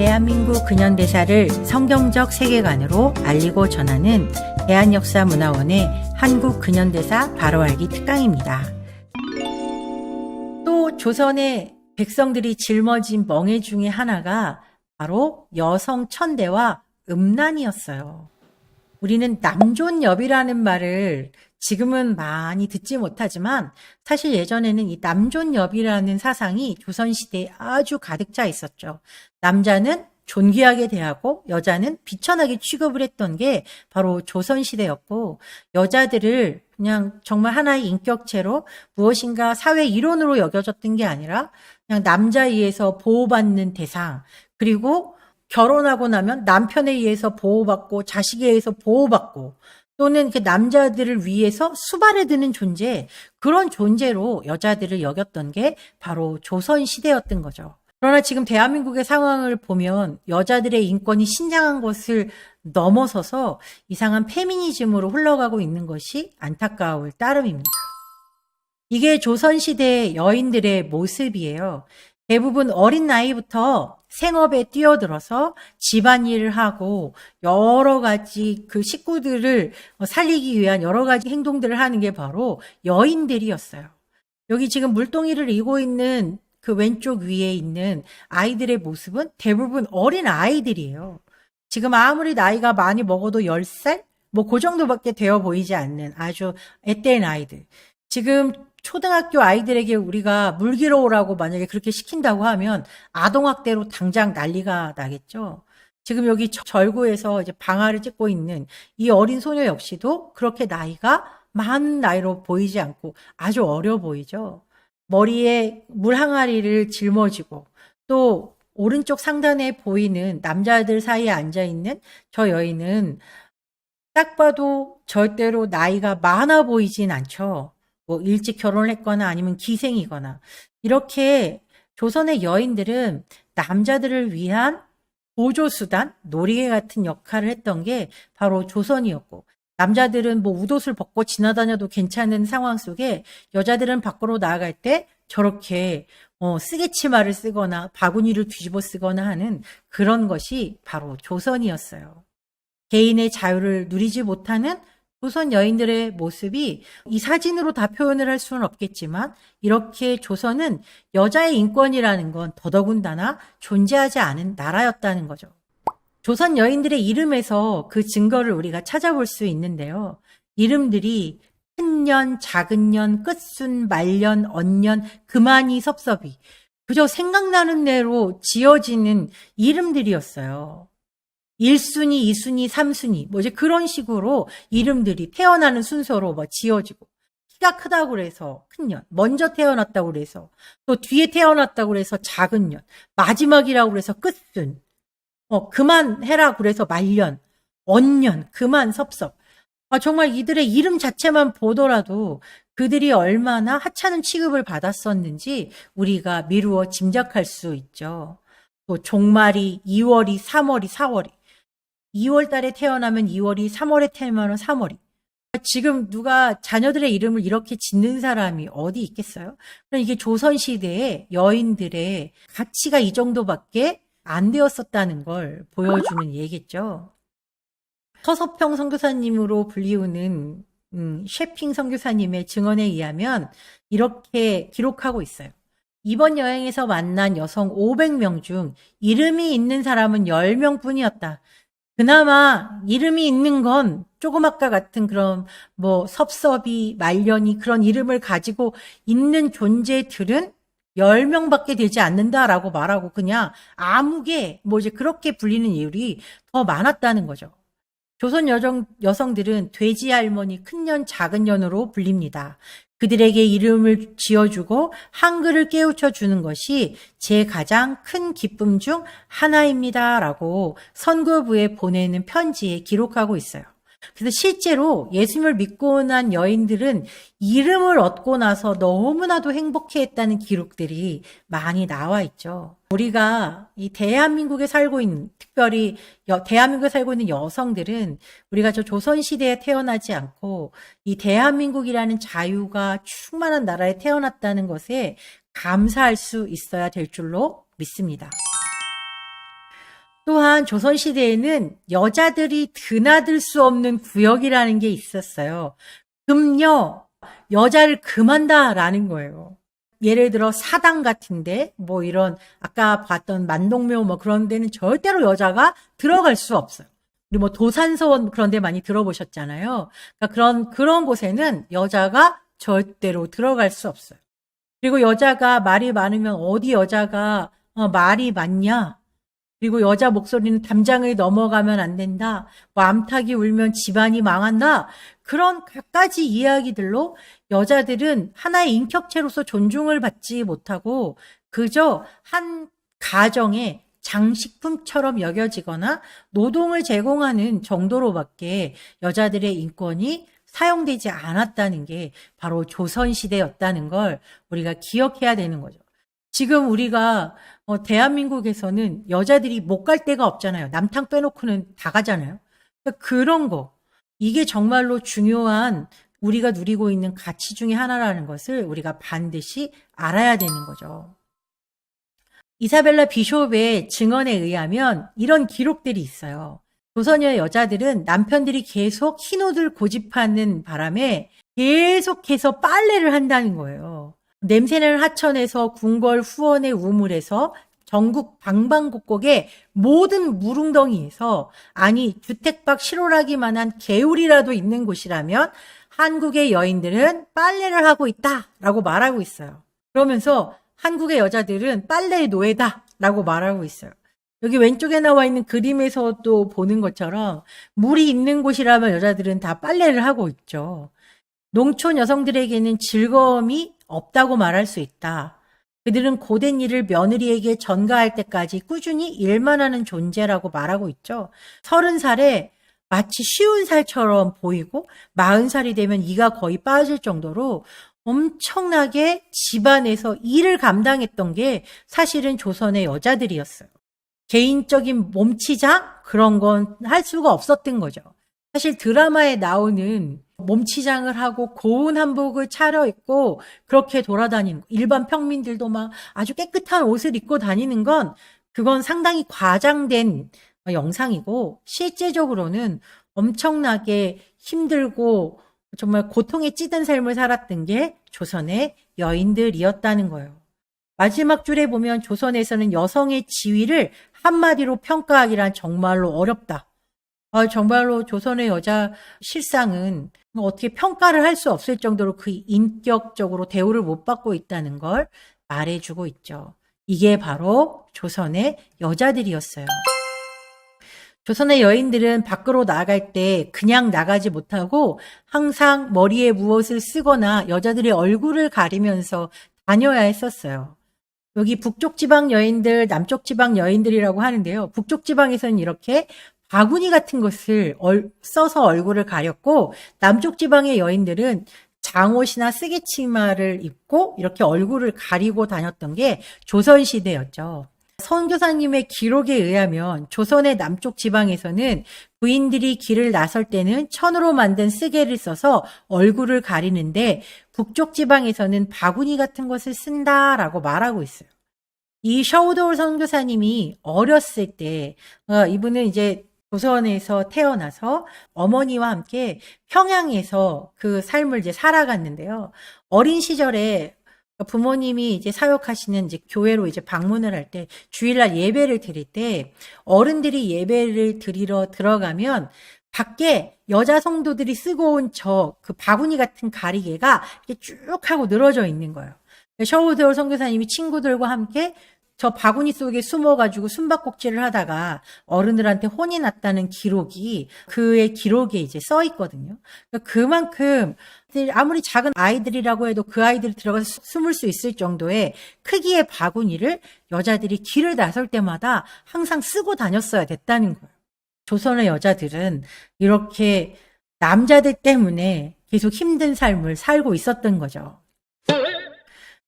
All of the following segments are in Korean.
대한민국 근현대사를 성경적 세계관으로 알리고 전하는 대한역사문화원의 한국 근현대사 바로 알기 특강입니다. 또 조선의 백성들이 짊어진 멍해 중에 하나가 바로 여성 천대와 음란이었어요. 우리는 남존여비라는 말을 지금은 많이 듣지 못하지만 사실 예전에는 이 남존여비라는 사상이 조선시대에 아주 가득 차 있었죠. 남자는 존귀하게 대하고 여자는 비천하게 취급을 했던 게 바로 조선시대였고 여자들을 그냥 정말 하나의 인격체로 무엇인가 사회 이론으로 여겨졌던 게 아니라 그냥 남자에 의해서 보호받는 대상 그리고 결혼하고 나면 남편에 의해서 보호받고 자식에 의해서 보호받고 또는 그 남자들을 위해서 수발에 드는 존재 그런 존재로 여자들을 여겼던 게 바로 조선 시대였던 거죠. 그러나 지금 대한민국의 상황을 보면 여자들의 인권이 신장한 것을 넘어서서 이상한 페미니즘으로 흘러가고 있는 것이 안타까울 따름입니다. 이게 조선시대 여인들의 모습이에요. 대부분 어린 나이부터 생업에 뛰어들어서 집안일을 하고 여러 가지 그 식구들을 살리기 위한 여러 가지 행동들을 하는 게 바로 여인들이었어요. 여기 지금 물동이를 이고 있는 그 왼쪽 위에 있는 아이들의 모습은 대부분 어린 아이들이에요. 지금 아무리 나이가 많이 먹어도 10살? 뭐 그 정도밖에 되어 보이지 않는 아주 앳된 아이들. 지금 초등학교 아이들에게 우리가 물 길어 오라고 만약에 그렇게 시킨다고 하면 아동학대로 당장 난리가 나겠죠. 지금 여기 절구에서 이제 방아를 찍고 있는 이 어린 소녀 역시도 그렇게 나이가 많은 나이로 보이지 않고 아주 어려 보이죠. 머리에 물 항아리를 짊어지고 또 오른쪽 상단에 보이는 남자들 사이에 앉아 있는 저 여인은 딱 봐도 절대로 나이가 많아 보이진 않죠. 뭐 일찍 결혼을 했거나 아니면 기생이거나 이렇게 조선의 여인들은 남자들을 위한 보조수단, 놀이개 같은 역할을 했던 게 바로 조선이었고 남자들은 뭐 웃옷을 벗고 지나다녀도 괜찮은 상황 속에 여자들은 밖으로 나아갈 때 저렇게 어, 쓰개치마를 쓰거나 바구니를 뒤집어 쓰거나 하는 그런 것이 바로 조선이었어요. 개인의 자유를 누리지 못하는 조선 여인들의 모습이 이 사진으로 다 표현을 할 수는 없겠지만 이렇게 조선은 여자의 인권이라는 건 더더군다나 존재하지 않은 나라였다는 거죠. 조선 여인들의 이름에서 그 증거를 우리가 찾아볼 수 있는데요. 이름들이 큰 년, 작은 년, 끝순, 말년, 언년, 그만이 섭섭이. 그저 생각나는 대로 지어지는 이름들이었어요. 1순위, 2순위, 3순위, 뭐 이제 그런 식으로 이름들이 태어나는 순서로 뭐 지어지고, 키가 크다고 그래서 큰 년, 먼저 태어났다고 그래서, 또 뒤에 태어났다고 그래서 작은 년, 마지막이라고 그래서 끝순, 어, 그만해라 그래서 말년, 언년, 그만 섭섭. 아, 정말 이들의 이름 자체만 보더라도 그들이 얼마나 하찮은 취급을 받았었는지 우리가 미루어 짐작할 수 있죠. 또 종말이 2월이, 3월이, 4월이. 2월 달에 태어나면 2월이, 3월에 태어나면 3월이. 지금 누가 자녀들의 이름을 이렇게 짓는 사람이 어디 있겠어요? 그럼 이게 조선시대의 여인들의 가치가 이 정도밖에 안 되었었다는 걸 보여주는 얘기겠죠. 서서평 선교사님으로 불리우는 음, 셰핑 선교사님의 증언에 의하면 이렇게 기록하고 있어요. 이번 여행에서 만난 여성 500명 중 이름이 있는 사람은 10명 뿐이었다. 그나마 이름이 있는 건 조그맣과 같은 그런 뭐 섭섭이, 말년이 그런 이름을 가지고 있는 존재들은 10명밖에 되지 않는다라고 말하고 그냥 아무개 뭐 이제 그렇게 불리는 이율이 더 많았다는 거죠. 조선 여정, 여성들은 돼지 할머니 큰 년 작은 년으로 불립니다. 그들에게 이름을 지어주고 한글을 깨우쳐 주는 것이 제 가장 큰 기쁨 중 하나입니다 라고 선거부에 보내는 편지에 기록하고 있어요. 그래서 실제로 예수님을 믿고 난 여인들은 이름을 얻고 나서 너무나도 행복해 했다는 기록들이 많이 나와 있죠. 우리가 이 대한민국에 살고 있는, 특별히 여, 대한민국에 살고 있는 여성들은 우리가 저 조선 시대에 태어나지 않고 이 대한민국이라는 자유가 충만한 나라에 태어났다는 것에 감사할 수 있어야 될 줄로 믿습니다. 또한 조선시대에는 여자들이 드나들 수 없는 구역이라는 게 있었어요. 금녀, 여자를 금한다라는 거예요. 예를 들어 사당 같은데 뭐 이런 아까 봤던 만동묘 뭐 그런 데는 절대로 여자가 들어갈 수 없어요. 그리고 뭐 도산서원 그런 데 많이 들어보셨잖아요. 그러니까 그런 그런 곳에는 여자가 절대로 들어갈 수 없어요. 그리고 여자가 말이 많으면 어디 여자가 어, 말이 많냐? 그리고 여자 목소리는 담장을 넘어가면 안 된다. 뭐 암탉이 울면 집안이 망한다. 그런 갖가지 이야기들로 여자들은 하나의 인격체로서 존중을 받지 못하고 그저 한 가정의 장식품처럼 여겨지거나 노동을 제공하는 정도로밖에 여자들의 인권이 사용되지 않았다는 게 바로 조선시대였다는 걸 우리가 기억해야 되는 거죠. 지금 우리가 어, 대한민국에서는 여자들이 못 갈 데가 없잖아요. 남탕 빼놓고는 다 가잖아요. 그러니까 그런 거. 이게 정말로 중요한 우리가 누리고 있는 가치 중에 하나라는 것을 우리가 반드시 알아야 되는 거죠. 이사벨라 비숍의 증언에 의하면 이런 기록들이 있어요. 조선의 여자들은 남편들이 계속 흰옷을 고집하는 바람에 계속해서 빨래를 한다는 거예요. 냄새나는 하천에서 궁궐 후원의 우물에서 전국 방방곡곡의 모든 물웅덩이에서 아니 주택 밖 실오라기만한 개울이라도 있는 곳이라면 한국의 여인들은 빨래를 하고 있다라고 말하고 있어요. 그러면서 한국의 여자들은 빨래의 노예다라고 말하고 있어요. 여기 왼쪽에 나와 있는 그림에서도 보는 것처럼 물이 있는 곳이라면 여자들은 다 빨래를 하고 있죠. 농촌 여성들에게는 즐거움이 없다고 말할 수 있다. 그들은 고된 일을 며느리에게 전가할 때까지 꾸준히 일만 하는 존재라고 말하고 있죠. 서른 살에 마치 쉬운 살처럼 보이고 마흔 살이 되면 이가 거의 빠질 정도로 엄청나게 집안에서 일을 감당했던 게 사실은 조선의 여자들이었어요. 개인적인 몸치장 그런 건 할 수가 없었던 거죠. 사실 드라마에 나오는 몸치장을 하고 고운 한복을 차려입고 그렇게 돌아다니는 거. 일반 평민들도 막 아주 깨끗한 옷을 입고 다니는 건 그건 상당히 과장된 영상이고 실제적으로는 엄청나게 힘들고 정말 고통에 찌든 삶을 살았던 게 조선의 여인들이었다는 거예요. 마지막 줄에 보면 조선에서는 여성의 지위를 한마디로 평가하기란 정말로 어렵다. 아, 정말로 조선의 여자 실상은 어떻게 평가를 할 수 없을 정도로 그 인격적으로 대우를 못 받고 있다는 걸 말해주고 있죠. 이게 바로 조선의 여자들이었어요. 조선의 여인들은 밖으로 나갈 때 그냥 나가지 못하고 항상 머리에 무엇을 쓰거나 여자들의 얼굴을 가리면서 다녀야 했었어요. 여기 북쪽 지방 여인들, 남쪽 지방 여인들이라고 하는데요. 북쪽 지방에서는 이렇게 바구니 같은 것을 써서 얼굴을 가렸고 남쪽 지방의 여인들은 장옷이나 쓰개치마를 입고 이렇게 얼굴을 가리고 다녔던 게 조선 시대였죠. 선교사님의 기록에 의하면 조선의 남쪽 지방에서는 부인들이 길을 나설 때는 천으로 만든 쓰개를 써서 얼굴을 가리는데 북쪽 지방에서는 바구니 같은 것을 쓴다라고 말하고 있어요. 이 셔우도울 선교사님이 어렸을 때 어, 이분은 이제 조선에서 태어나서 어머니와 함께 평양에서 그 삶을 이제 살아갔는데요. 어린 시절에 부모님이 이제 사역하시는 이제 교회로 이제 방문을 할 때 주일날 예배를 드릴 때 어른들이 예배를 드리러 들어가면 밖에 여자 성도들이 쓰고 온 저 그 바구니 같은 가리개가 이렇게 쭉 하고 늘어져 있는 거예요. 셔우데올 선교사님이 친구들과 함께 저 바구니 속에 숨어가지고 숨바꼭질을 하다가 어른들한테 혼이 났다는 기록이 그의 기록에 이제 써 있거든요. 그러니까 그만큼 아무리 작은 아이들이라고 해도 그 아이들이 들어가서 숨을 수 있을 정도의 크기의 바구니를 여자들이 길을 나설 때마다 항상 쓰고 다녔어야 됐다는 거예요. 조선의 여자들은 이렇게 남자들 때문에 계속 힘든 삶을 살고 있었던 거죠.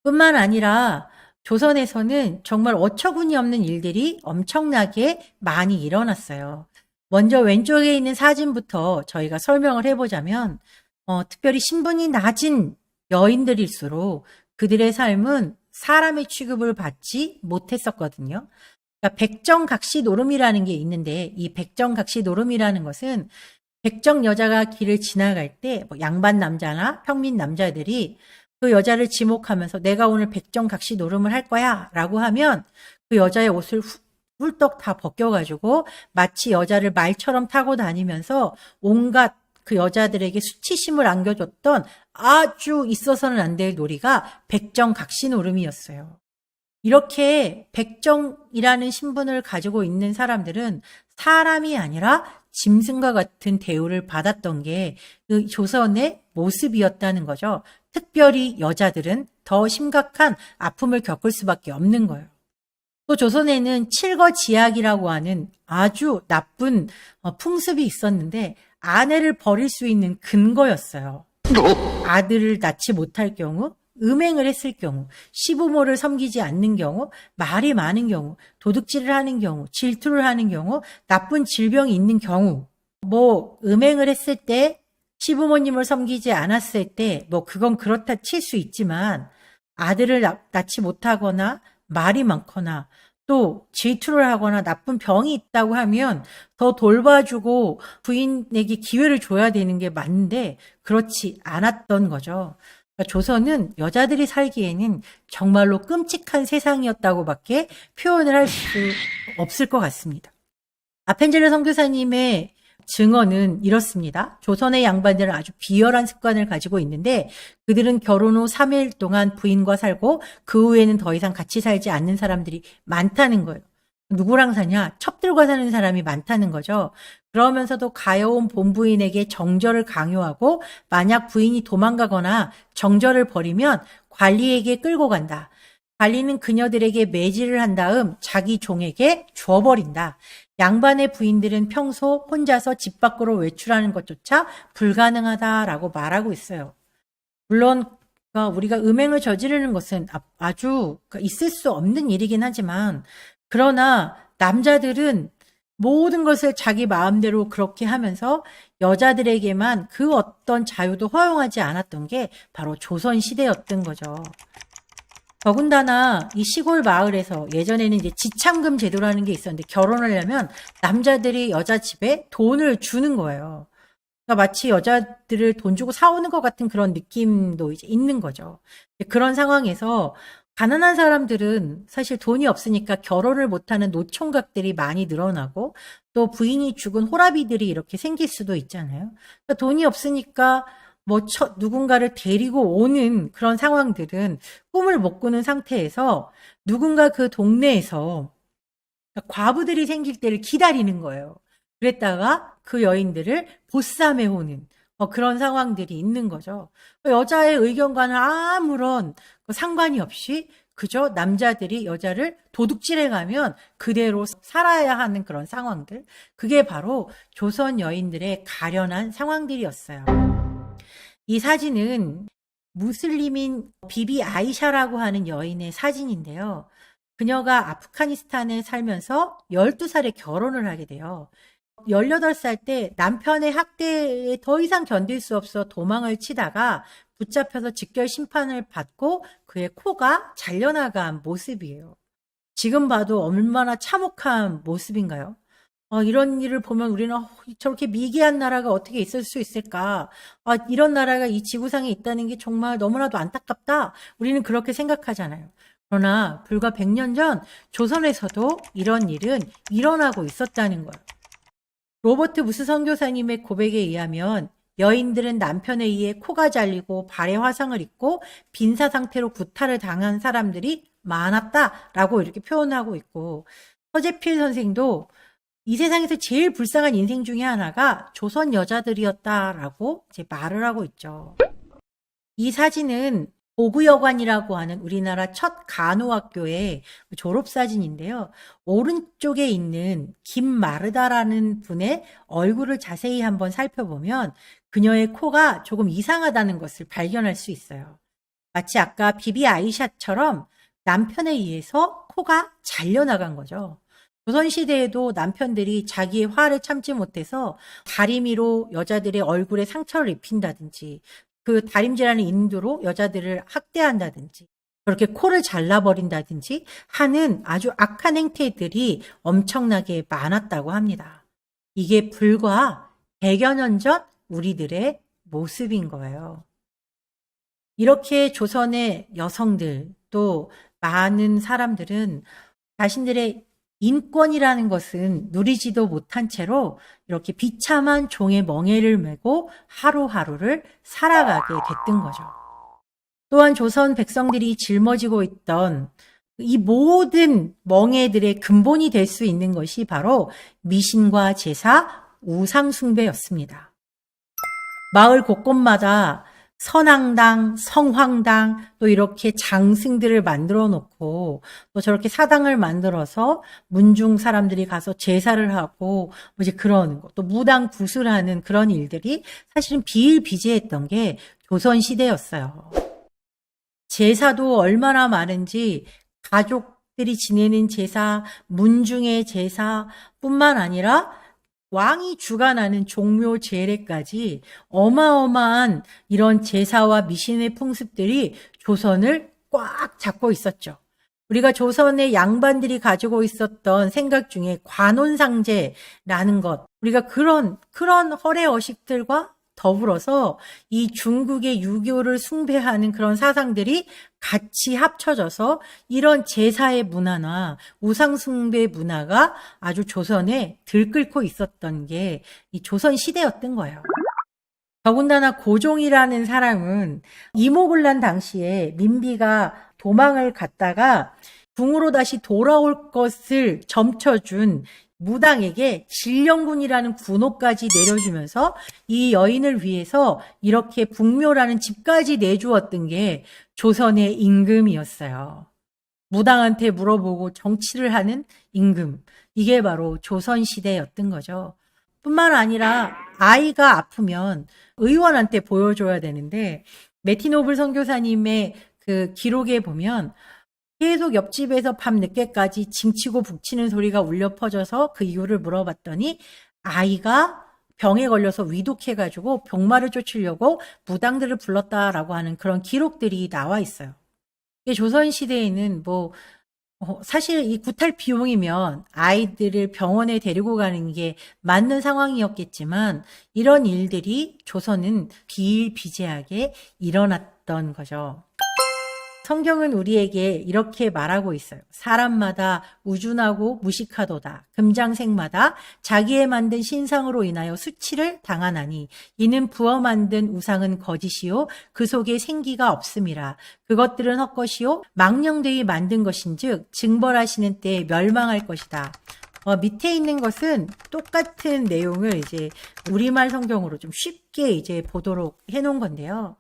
뿐만 아니라 조선에서는 정말 어처구니 없는 일들이 엄청나게 많이 일어났어요. 먼저 왼쪽에 있는 사진부터 저희가 설명을 해보자면, 어, 특별히 신분이 낮은 여인들일수록 그들의 삶은 사람의 취급을 받지 못했었거든요. 그러니까 백정각시 노름이라는 게 있는데 이 백정각시 노름이라는 것은 백정 여자가 길을 지나갈 때 뭐 양반 남자나 평민 남자들이 그 여자를 지목하면서 내가 오늘 백정각시 노름을 할 거야 라고 하면 그 여자의 옷을 후- 훌떡 다 벗겨가지고 마치 여자를 말처럼 타고 다니면서 온갖 그 여자들에게 수치심을 안겨줬던 아주 있어서는 안 될 놀이가 백정각시 노름이었어요. 이렇게 백정이라는 신분을 가지고 있는 사람들은 사람이 아니라 짐승과 같은 대우를 받았던 게 그 조선의 모습이었다는 거죠. 특별히 여자들은 더 심각한 아픔을 겪을 수밖에 없는 거예요. 또 조선에는 칠거지약이라고 하는 아주 나쁜 어, 풍습이 있었는데 아내를 버릴 수 있는 근거였어요. 아들을 낳지 못할 경우, 음행을 했을 경우, 시부모를 섬기지 않는 경우, 말이 많은 경우, 도둑질을 하는 경우, 질투를 하는 경우, 나쁜 질병이 있는 경우, 뭐 음행을 했을 때, 시부모님을 섬기지 않았을 때, 뭐 그건 그렇다 칠 수 있지만 아들을 낳- 낳지 못하거나 말이 많거나 또 질투를 하거나 나쁜 병이 있다고 하면 더 돌봐주고 부인에게 기회를 줘야 되는 게 맞는데 그렇지 않았던 거죠. 그러니까 조선은 여자들이 살기에는 정말로 끔찍한 세상이었다고밖에 표현을 할 수 없을 것 같습니다. 아펜젤러 선교사님의 증언은 이렇습니다. 조선의 양반들은 아주 비열한 습관을 가지고 있는데 그들은 결혼 후 3일 동안 부인과 살고 그 후에는 더 이상 같이 살지 않는 사람들이 많다는 거예요. 누구랑 사냐? 첩들과 사는 사람이 많다는 거죠. 그러면서도 가여운 본부인에게 정절을 강요하고 만약 부인이 도망가거나 정절을 버리면 관리에게 끌고 간다. 관리는 그녀들에게 매질을 한 다음 자기 종에게 줘버린다. 양반의 부인들은 평소 혼자서 집 밖으로 외출하는 것조차 불가능하다라고 말하고 있어요. 물론 그러니까 우리가 음행을 저지르는 것은 아- 아주 있을 수 없는 일이긴 하지만 그러나 남자들은 모든 것을 자기 마음대로 그렇게 하면서 여자들에게만 그 어떤 자유도 허용하지 않았던 게 바로 조선 시대였던 거죠. 더군다나 이 시골 마을에서 예전에는 이제 지참금 제도라는 게 있었는데 결혼을 하면 남자들이 여자 집에 돈을 주는 거예요. 그러니까 마치 여자들을 돈 주고 사오는 것 같은 그런 느낌도 이제 있는 거죠. 그런 상황에서 가난한 사람들은 사실 돈이 없으니까 결혼을 못하는 노총각들이 많이 늘어나고 또 부인이 죽은 호라비들이 이렇게 생길 수도 있잖아요. 그러니까 돈이 없으니까 뭐 처- 누군가를 데리고 오는 그런 상황들은 꿈을 못 꾸는 상태에서 누군가 그 동네에서 과부들이 생길 때를 기다리는 거예요. 그랬다가 그 여인들을 보쌈해 오는 어, 그런 상황들이 있는 거죠. 여자의 의견과는 아무런 그 상관이 없이 그저 남자들이 여자를 도둑질해 가면 그대로 살아야 하는 그런 상황들. 그게 바로 조선 여인들의 가련한 상황들이었어요. 이 사진은 무슬림인 비비 아이샤라고 하는 여인의 사진인데요. 그녀가 아프가니스탄에 살면서 12살에 결혼을 하게 돼요. 18살 때 남편의 학대에 더 이상 견딜 수 없어 도망을 치다가 붙잡혀서 직결 심판을 받고 그의 코가 잘려나간 모습이에요. 지금 봐도 얼마나 참혹한 모습인가요? 어, 이런 일을 보면 우리는 어, 저렇게 미개한 나라가 어떻게 있을 수 있을까? 아, 이런 나라가 이 지구상에 있다는 게 정말 너무나도 안타깝다. 우리는 그렇게 생각하잖아요. 그러나 불과 100년 전 조선에서도 이런 일은 일어나고 있었다는 거예요. 로버트 부스 선교사님의 고백에 의하면 여인들은 남편에 의해 코가 잘리고 발에 화상을 입고 빈사 상태로 구타를 당한 사람들이 많았다라고 이렇게 표현하고 있고 서재필 선생도 이 세상에서 제일 불쌍한 인생 중에 하나가 조선 여자들이었다라고 이제 말을 하고 있죠. 이 사진은 보구여관이라고 하는 우리나라 첫 간호학교의 졸업사진인데요. 오른쪽에 있는 김마르다라는 분의 얼굴을 자세히 한번 살펴보면 그녀의 코가 조금 이상하다는 것을 발견할 수 있어요. 마치 아까 비비 아이샷처럼 남편에 의해서 코가 잘려나간 거죠. 조선시대에도 남편들이 자기의 화를 참지 못해서 다리미로 여자들의 얼굴에 상처를 입힌다든지 그 다림질하는 인두로 여자들을 학대한다든지 그렇게 코를 잘라버린다든지 하는 아주 악한 행태들이 엄청나게 많았다고 합니다. 이게 불과 100여 년 전 우리들의 모습인 거예요. 이렇게 조선의 여성들 또 많은 사람들은 자신들의 인권이라는 것은 누리지도 못한 채로 이렇게 비참한 종의 멍에를 메고 하루하루를 살아가게 됐던 거죠. 또한 조선 백성들이 짊어지고 있던 이 모든 멍에들의 근본이 될 수 있는 것이 바로 미신과 제사, 우상숭배였습니다. 마을 곳곳마다 선앙당, 성황당, 또 이렇게 장승들을 만들어 놓고, 또 저렇게 사당을 만들어서 문중 사람들이 가서 제사를 하고, 뭐 이제 그런 거, 또 무당 구슬하는 그런 일들이 사실은 비일비재했던 게 조선 시대였어요. 제사도 얼마나 많은지, 가족들이 지내는 제사, 문중의 제사 뿐만 아니라 왕이 주관하는 종묘 제례까지 어마어마한 이런 제사와 미신의 풍습들이 조선을 꽉 잡고 있었죠. 우리가 조선의 양반들이 가지고 있었던 생각 중에 관혼상제라는 것, 우리가 그런, 그런 허례 어식들과 더불어서 이 중국의 유교를 숭배하는 그런 사상들이 같이 합쳐져서 이런 제사의 문화나 우상숭배 문화가 아주 조선에 들끓고 있었던 게 이 조선 시대였던 거예요. 더군다나 고종이라는 사람은 이모군란 당시에 민비가 도망을 갔다가 궁으로 다시 돌아올 것을 점쳐준 무당에게 진령군이라는 군호까지 내려주면서 이 여인을 위해서 이렇게 북묘라는 집까지 내주었던 게 조선의 임금이었어요. 무당한테 물어보고 정치를 하는 임금. 이게 바로 조선시대였던 거죠. 뿐만 아니라 아이가 아프면 의원한테 보여줘야 되는데 메티노블 선교사님의 그 기록에 보면 계속 옆집에서 밤 늦게까지 징치고 북치는 소리가 울려 퍼져서 그 이유를 물어봤더니 아이가 병에 걸려서 위독해가지고 병마를 쫓으려고 무당들을 불렀다라고 하는 그런 기록들이 나와 있어요. 조선시대에는 뭐, 어, 사실 이 구탈 비용이면 아이들을 병원에 데리고 가는 게 맞는 상황이었겠지만 이런 일들이 조선은 비일비재하게 일어났던 거죠. 성경은 우리에게 이렇게 말하고 있어요. 사람마다 우준하고 무식하도다. 금장색마다 자기의 만든 신상으로 인하여 수치를 당하나니 이는 부어 만든 우상은 거짓이요 그 속에 생기가 없음이라. 그것들은 헛것이요 망령되이 만든 것인즉 증벌하시는 때에 멸망할 것이다. 어, 밑에 있는 것은 똑같은 내용을 이제 우리말 성경으로 좀 쉽게 이제 보도록 해놓은 건데요.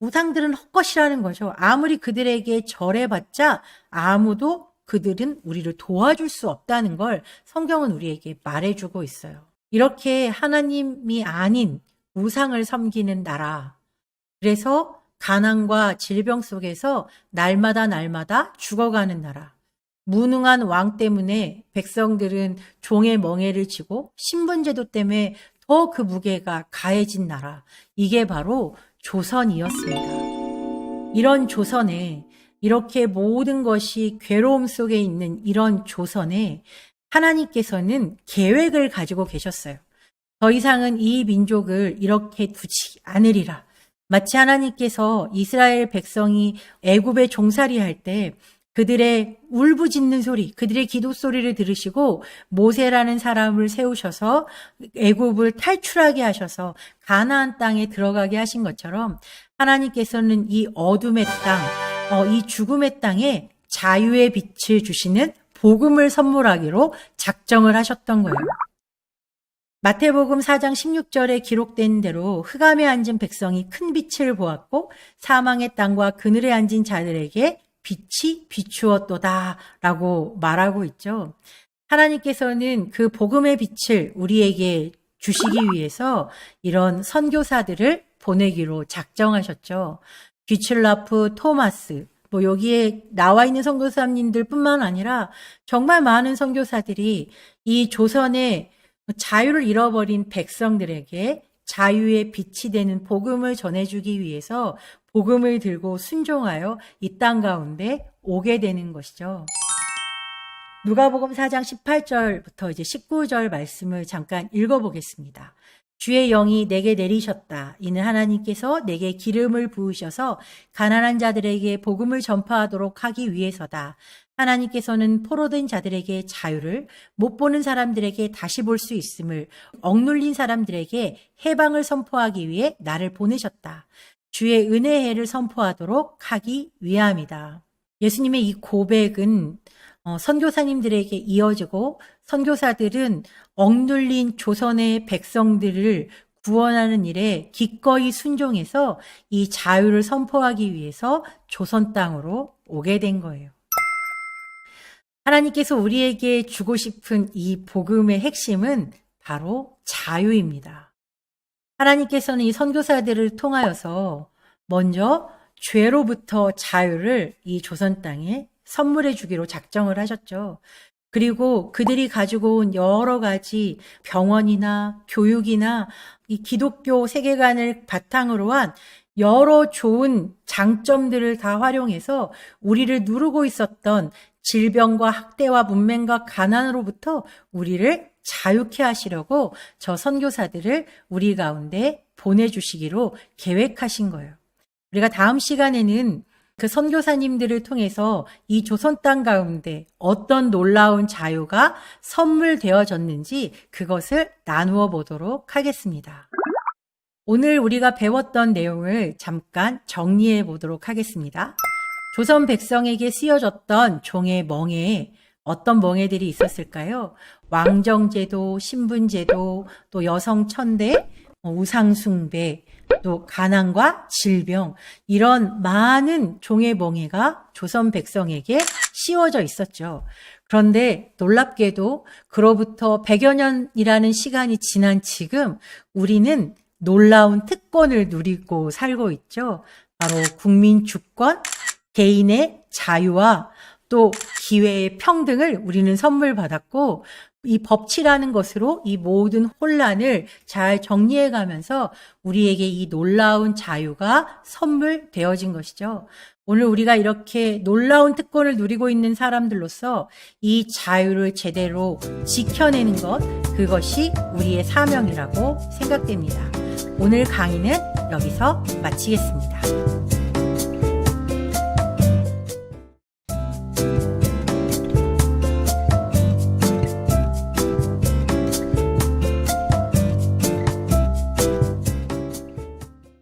우상들은 헛것이라는 거죠. 아무리 그들에게 절해봤자 아무도 그들은 우리를 도와줄 수 없다는 걸 성경은 우리에게 말해주고 있어요. 이렇게 하나님이 아닌 우상을 섬기는 나라. 그래서 가난과 질병 속에서 날마다 날마다 죽어가는 나라. 무능한 왕 때문에 백성들은 종의 멍해를 지고 신분제도 때문에 더 그 무게가 가해진 나라. 이게 바로 조선이었습니다. 이런 조선에 이렇게 모든 것이 괴로움 속에 있는 이런 조선에 하나님께서는 계획을 가지고 계셨어요. 더 이상은 이 민족을 이렇게 두지 않으리라. 마치 하나님께서 이스라엘 백성이 애굽에 종살이 할 때 그들의 울부짖는 소리, 그들의 기도 소리를 들으시고 모세라는 사람을 세우셔서 애굽을 탈출하게 하셔서 가나안 땅에 들어가게 하신 것처럼 하나님께서는 이 어둠의 땅, 어, 이 죽음의 땅에 자유의 빛을 주시는 복음을 선물하기로 작정을 하셨던 거예요. 마태복음 4장 16절에 기록된 대로 흑암에 앉은 백성이 큰 빛을 보았고 사망의 땅과 그늘에 앉은 자들에게 빛이 비추었도다 라고 말하고 있죠. 하나님께서는 그 복음의 빛을 우리에게 주시기 위해서 이런 선교사들을 보내기로 작정하셨죠. 귀출라프, 토마스, 뭐 여기에 나와 있는 선교사님들 뿐만 아니라 정말 많은 선교사들이 이 조선의 자유를 잃어버린 백성들에게 자유의 빛이 되는 복음을 전해주기 위해서 복음을 들고 순종하여 이 땅 가운데 오게 되는 것이죠. 누가복음 4장 18절부터 이제 19절 말씀을 잠깐 읽어보겠습니다. 주의 영이 내게 내리셨다. 이는 하나님께서 내게 기름을 부으셔서 가난한 자들에게 복음을 전파하도록 하기 위해서다. 하나님께서는 포로된 자들에게 자유를, 못 보는 사람들에게 다시 볼 수 있음을, 억눌린 사람들에게 해방을 선포하기 위해 나를 보내셨다. 주의 은혜해를 선포하도록 하기 위함이다. 예수님의 이 고백은 어, 선교사님들에게 이어지고 선교사들은 억눌린 조선의 백성들을 구원하는 일에 기꺼이 순종해서 이 자유를 선포하기 위해서 조선 땅으로 오게 된 거예요. 하나님께서 우리에게 주고 싶은 이 복음의 핵심은 바로 자유입니다. 하나님께서는 이 선교사들을 통하여서 먼저 죄로부터 자유를 이 조선 땅에 선물해 주기로 작정을 하셨죠. 그리고 그들이 가지고 온 여러 가지 병원이나 교육이나 이 기독교 세계관을 바탕으로 한 여러 좋은 장점들을 다 활용해서 우리를 누르고 있었던 질병과 학대와 문맹과 가난으로부터 우리를 자유케 하시려고 저 선교사들을 우리 가운데 보내주시기로 계획하신 거예요. 우리가 다음 시간에는 그 선교사님들을 통해서 이 조선 땅 가운데 어떤 놀라운 자유가 선물되어졌는지 그것을 나누어 보도록 하겠습니다. 오늘 우리가 배웠던 내용을 잠깐 정리해 보도록 하겠습니다. 조선 백성에게 쓰여졌던 종의 멍에 어떤 멍에들이 있었을까요? 왕정제도, 신분제도, 또 여성천대, 어, 우상숭배, 또 가난과 질병 이런 많은 종의 멍에가 조선 백성에게 씌워져 있었죠. 그런데 놀랍게도 그로부터 100여 년이라는 시간이 지난 지금 우리는 놀라운 특권을 누리고 살고 있죠. 바로 국민 주권, 개인의 자유와 또 기회의 평등을 우리는 선물 받았고 이 법치라는 것으로 이 모든 혼란을 잘 정리해 가면서 우리에게 이 놀라운 자유가 선물되어진 것이죠. 오늘 우리가 이렇게 놀라운 특권을 누리고 있는 사람들로서 이 자유를 제대로 지켜내는 것, 그것이 우리의 사명이라고 생각됩니다. 오늘 강의는 여기서 마치겠습니다.